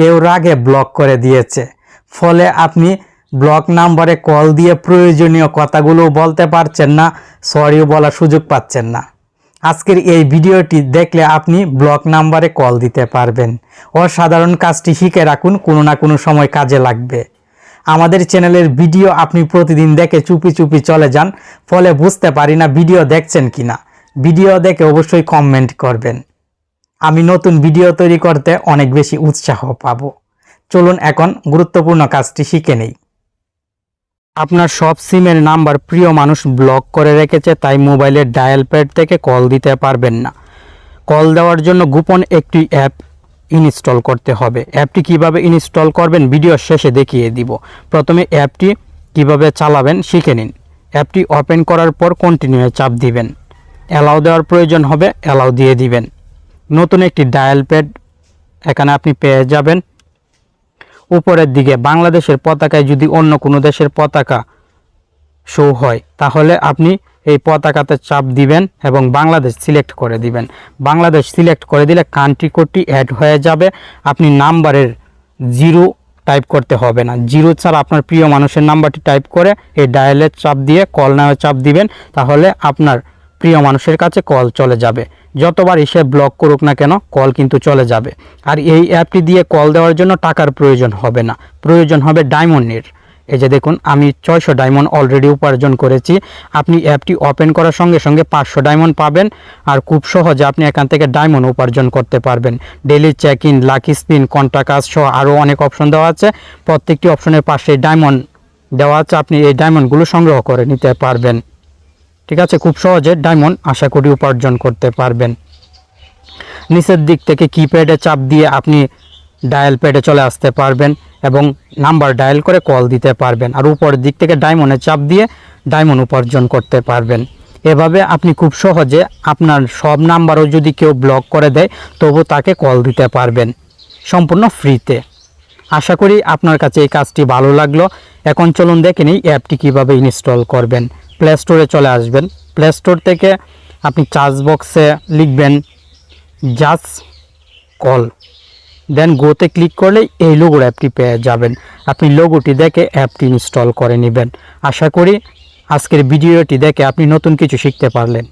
কেউ রাগে ব্লক করে দিয়েছে। ফলে আপনি ব্লক নাম্বারে কল দিয়ে প্রয়োজনীয় কথাগুলো বলতে পারছেন না সরিও বলার সুযোগ পাচ্ছেন না। আজকের এই ভিডিওটি দেখলে আপনি ব্লক নাম্বারে কল দিতে পারবেন। অসাধারণ কাজটি শিখে রাখুন, কোনো না কোনো সময় কাজে লাগবে। আমাদের চ্যানেলের ভিডিও আপনি প্রতিদিন দেখে চুপি চুপি চলে যান, ফলে বুঝতে পারি না ভিডিও দেখছেন কিনা। ভিডিও দেখে অবশ্যই কমেন্ট করবেন। আমি নতুন ভিডিও তৈরি করতে অনেক বেশি উৎসাহ পাবো। চলুন এখন গুরুত্বপূর্ণ কাজটি শিখে নেই। আপনার সব সিমের নাম্বার প্রিয় মানুষ ব্লক করে রেখেছে, তাই মোবাইলের ডায়াল প্যাড থেকে কল দিতে পারবেন না। কল দেওয়ার জন্য গোপন একটি অ্যাপ ইনস্টল করতে হবে। অ্যাপটি কীভাবে ইনস্টল করবেন ভিডিও শেষে দেখিয়ে দিব। প্রথমে অ্যাপটি কীভাবে চালাবেন শিখে নিন। অ্যাপটি ওপেন করার পর কন্টিনিউয়ে চাপ দিবেন। অ্যালাউ দেওয়ার প্রয়োজন হবে, অ্যালাউ দিয়ে দিবেন। নতুন একটি ডায়াল প্যাড এখানে আপনি পেয়ে যাবেন। উপরের দিকে বাংলাদেশের পতাকায় যদি অন্য কোনো দেশের পতাকা শো হয়, তাহলে আপনি এই পতাকাতে চাপ দিবেন এবং বাংলাদেশ সিলেক্ট করে দিবেন। বাংলাদেশ সিলেক্ট করে দিলে কান্ট্রি কোডটি অ্যাড হয়ে যাবে। আপনি নাম্বারের জিরো টাইপ করতে হবে না। জিরো ছাড়া আপনার প্রিয় মানুষের নাম্বারটি টাইপ করে এই ডায়ালের চাপ দিয়ে কল নেওয়ার চাপ দিবেন, তাহলে আপনার প্রিয় মানুষের কাছে কল চলে যাবে। যতবার এসে ব্লক করুক না কেন কল কিন্তু চলে যাবে। আর এই অ্যাপটি দিয়ে কল দেওয়ার জন্য টাকার প্রয়োজন হবে না। প্রয়োজন হবে ডায়মন্ডের। এই যে দেখুন, আমি ছয়শো ডায়মন্ড অলরেডি উপার্জন করেছি। আপনি অ্যাপটি ওপেন করার সঙ্গে সঙ্গে পাঁচশো ডায়মন্ড পাবেন। আর খুব সহজে আপনি এখান থেকে ডায়মন্ড উপার্জন করতে পারবেন। Daily check in lucky spin কন্ট্রাকাজ সহ আরও অনেক অপশন দেওয়া আছে। প্রত্যেকটি অপশনের পাশে ডায়মন্ড দেওয়া আছে। আপনি এই ডায়মন্ডগুলো সংগ্রহ করে নিতে পারবেন। ঠিক আছে? খুব সহজে ডায়মন্ড আশা করি উপার্জন করতে পারবেন। নিচের দিক থেকে কিপ্যাডে চাপ দিয়ে আপনি ডায়াল প্যাডে চলে আসতে পারবেন এবং নাম্বার ডায়াল করে কল দিতে পারবেন। আর উপরের দিক থেকে ডায়মন্ডে চাপ দিয়ে ডায়মন্ড উপার্জন করতে পারবেন। এভাবে আপনি খুব সহজে আপনার সব নাম্বারও যদি কেউ ব্লক করে দেয়, তবু তাকে কল দিতে পারবেন সম্পূর্ণ ফ্রিতে আশা করি আপনার কাছে এই কাজটি ভালো লাগল। এখন চলুন দেখে নিই অ্যাপটি কীভাবে ইনস্টল করবেন। প্লে স্টোরে চলে আসবেন। প্লে স্টোর থেকে আপনি চার্জ বক্সে লিখবেন জাস্ট কল দেন গোতে ক্লিক করলে এই লোগোর অ্যাপটি পেয়ে যাবেন। আপনি লোগোটি দেখে অ্যাপটি ইনস্টল করে নেবেন। আশা করি আজকের ভিডিওটি দেখে আপনি নতুন কিছু শিখতে পারলেন।